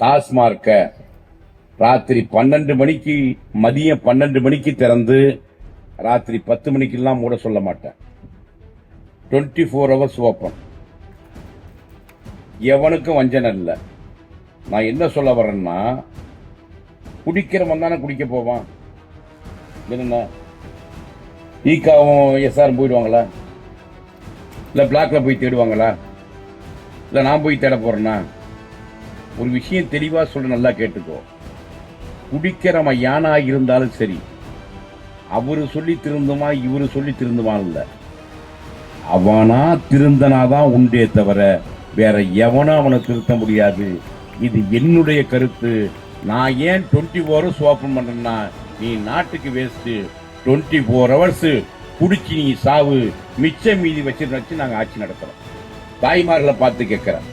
டாஸ்மார்க்க ராத்திரி பன்னெண்டு மணிக்கு மதியம் பன்னெண்டு மணிக்கு திறந்து ராத்திரி பத்து மணிக்கெல்லாம் மூட சொல்ல மாட்டேன். டுவெண்ட்டி ஃபோர் ஹவர்ஸ் ஓப்பன் எவனுக்கும் வஞ்சனை இல்லை. நான் என்ன சொல்ல வரேன்னா குடிக்கிறவன் தானே குடிக்க போவான். என்ன ஈக்காவும் எஸ்ஆர் போயிடுவாங்களா? இல்லை பிளாக்ல போய் தேடுவாங்களா? இல்லை நான் போய் தேட போறேன்னா? ஒரு விஷயம் தெளிவாக சொல்ல நல்லா கேட்டுக்கோ. குடிக்கிறவன் யானா இருந்தாலும் சரி அவரு சொல்லி திருந்துமா இவரு சொல்லி திருந்துமான் இல்ல. அவனா திருந்தனாதான் உண்டே தவிர வேற எவனும் அவனை திருத்த முடியாது. இது என்னுடைய கருத்து. நான் ஏன் டுவெண்ட்டி ஹவர்ஸ் ஓப்பன் பண்றேன்னா நீ நாட்டுக்கு வேஸ்ட்டு டுவெண்ட்டி ஃபோர் ஹவர்ஸ் குடிச்சு நீ சாவு. மிச்சம் மீதி வச்சு வச்சு நாங்கள் ஆட்சி நடத்துகிறோம் தாய்மார்களை பார்த்து கேட்குறேன்.